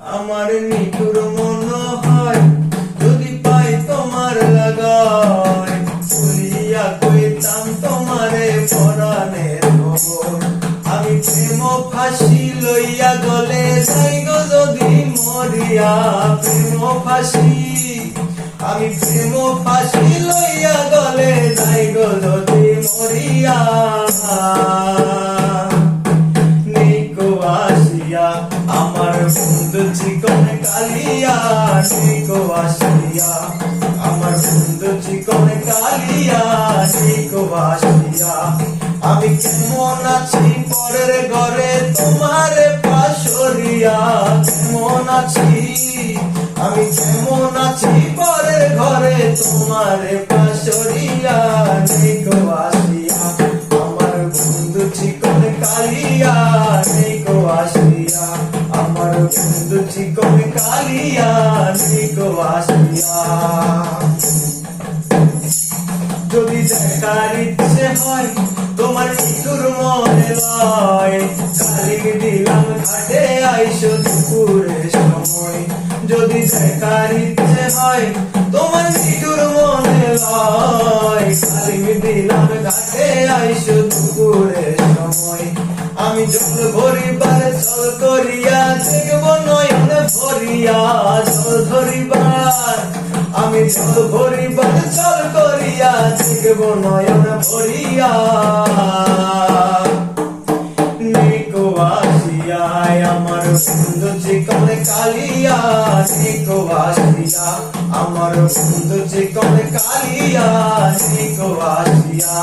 আমার নিঠুর মন হয় যদি পাই তোমার লাগায় কইতাম তোমারে পরাণের আমি প্রেম ফাঁসি লইয়া গলে যাই গো যদি মরিয়া, প্রেম ফাঁসি। আমি প্রেম ফাঁসি লইয়া গলে আমার বন্ধু চিকন কালিয়া নিকো আসিয়া। আমার বন্ধু চিকন কালিয়া নিকো আসিয়া। আমি কেমন আছি পরের ঘরে তোমার পাশরিয়া কেমন আছি? আমি কেমন আছি পরের ঘরে তোমার পাশরিয়া যদি দেখার ইচ্ছে হয়, তোমার মৃত্যুর মনে লয়। কালিক দিলাম ঘাটে, আইসো দুপুরে সময়। যদি দেখার ইচ্ছে হয়, তোমার দিলাম ঘাটে আইসো দুপুরে সময়। আমি জল ভরিবার জল করিয়া দেখব নয়ন ভরিয়া জল ধরিবার। আমি জল ভরিবার জল করিয়া দেখব নয়ন ভরিয়া। আমার যে চিকন কালিয়া নিকো আসিয়া। আমার বন্ধু চিকন কালিয়া নিকো আসিয়া।